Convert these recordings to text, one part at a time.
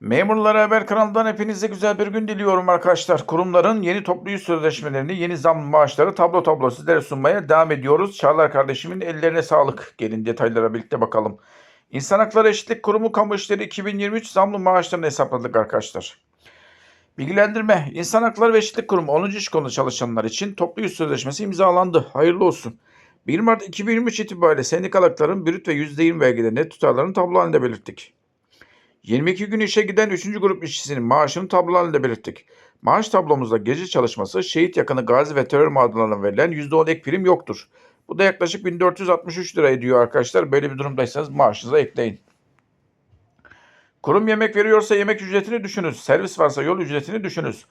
Memurlara Haber kanalından hepinize güzel bir gün diliyorum arkadaşlar. Kurumların yeni toplu iş sözleşmelerini, yeni zam maaşları tablo tablo sizlere sunmaya devam ediyoruz. Çağlar kardeşimin ellerine sağlık. Gelin detaylara birlikte bakalım. İnsan Hakları Eşitlik Kurumu Kamu İşleri 2023 zamlı maaşlarını hesapladık arkadaşlar. Bilgilendirme. İnsan Hakları ve Eşitlik Kurumu 10. iş konu çalışanlar için toplu iş sözleşmesi imzalandı. Hayırlı olsun. 1 Mart 2023 itibariyle sendikal hakların brüt ve %20 vergileri net tutarlarını tablo halinde belirttik. 22 gün işe giden 3. grup işçisinin maaşını tablo halinde belirttik. Maaş tablomuzda gece çalışması, şehit yakını gazi ve terör mağdurlarına verilen %10 ek prim yoktur. Bu da yaklaşık 1463 lira ediyor arkadaşlar. Böyle bir durumdaysanız maaşınıza ekleyin. Kurum yemek veriyorsa yemek ücretini düşününüz. Servis varsa yol ücretini düşününüz.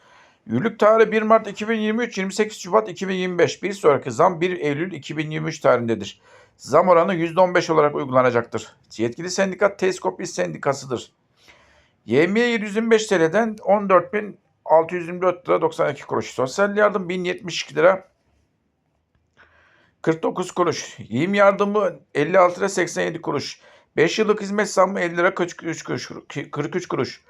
Yürürlük tarihi 1 Mart 2023, 28 Şubat 2025. Bir sonraki zam 1 Eylül 2023 tarihindedir. Zam oranı %15 olarak uygulanacaktır. Yetkili sendika Teskop İş Sendikası'dır. YMİ 725 TL'den 14.624 lira 92 kuruş. Sosyal yardım 1072 lira 49 kuruş. Yiyim yardımı 56 lira 87 kuruş. 5 yıllık hizmet zammı 50 lira 43 kuruş. 43 kuruş.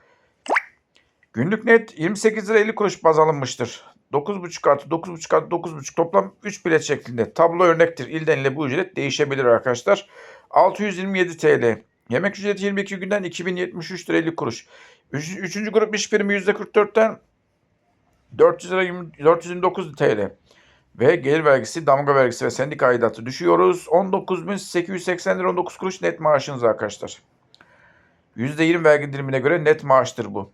Günlük net 28 lira 50 kuruş baz alınmıştır. 9,5 artı 9,5 artı 9,5 toplam 3 bilet şeklinde. Tablo örnektir. İlden ile bu ücret değişebilir arkadaşlar. 627 TL. Yemek ücreti 22 günden 2073 lira 50 kuruş. 3. grup iş primi %44'ten 400 lira 20 429 TL. Ve gelir vergisi, damga vergisi ve sendika aidatı düşüyoruz. 19.880 lira 19 kuruş net maaşınız arkadaşlar. %20 vergi dilimine göre net maaştır bu.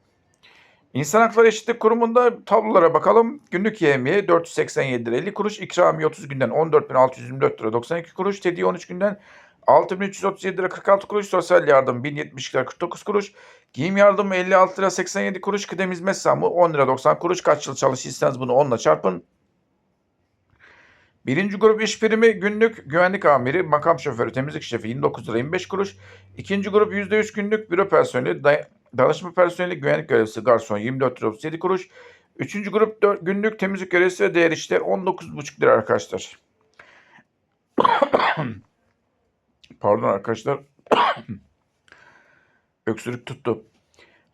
İnsan Hakları Eşitlik Kurumu'nda tablolara bakalım. Günlük yemeği 487 lira 50 kuruş. İkramiye 30 günden 14.624 lira 92 kuruş. Tediye 13 günden 6.337 lira 46 kuruş. Sosyal yardım 1072 lira 49 kuruş. Giyim yardımı 56 lira 87 kuruş. Kıdem hizmet zammı 10 lira 90 kuruş. Kaç yıl çalışırsanız bunu 10 ile çarpın. Birinci grup iş primi günlük güvenlik amiri, makam şoförü, temizlik şefi 29 lira 25 kuruş. İkinci grup %3 günlük büro personeli, danışma personeli, güvenlik görevlisi, garson 24 lira 37 kuruş. Üçüncü grup dört- günlük temizlik görevlisi ve değer işler 19,5 lira arkadaşlar. Pardon arkadaşlar. Öksürük tuttu.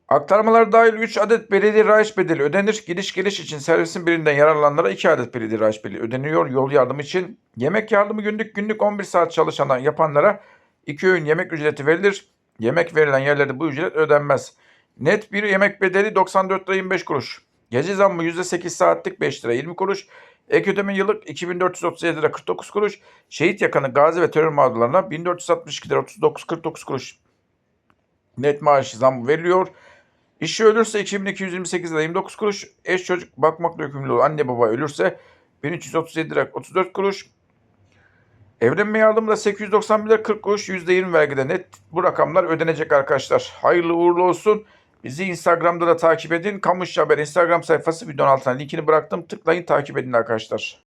Aktarmalar dahil 3 adet belediye rayiç bedeli ödenir. Gidiş geliş için servisin birinden yararlananlara 2 adet belediye rayiç bedeli ödeniyor. Yol yardımı için yemek yardımı günlük günlük 11 saat çalışanlar yapanlara 2 öğün yemek ücreti verilir. Yemek verilen yerlerde bu ücret ödenmez. Net bir yemek bedeli 94 lira 25 kuruş. Gece zammı %8 saatlik 5 lira 20 kuruş. Ek ödeme yıllık 2437 lira 49 kuruş. Şehit yakanı gazi ve terör mağdurlarına 1462 lira 39 49 kuruş. Net maaş zam veriliyor. İşçi ölürse 2228 lira 29 kuruş. Eş çocuk bakmakla yükümlü olan anne baba ölürse 1337 lira 34 kuruş. Evlenme yardımı da 891 lira 40 kuruş. %20 vergide net bu rakamlar ödenecek arkadaşlar. Hayırlı uğurlu olsun. Bizi Instagram'da da takip edin. Kamuş Haber Instagram sayfası videonun altına linkini bıraktım. Tıklayın takip edin arkadaşlar.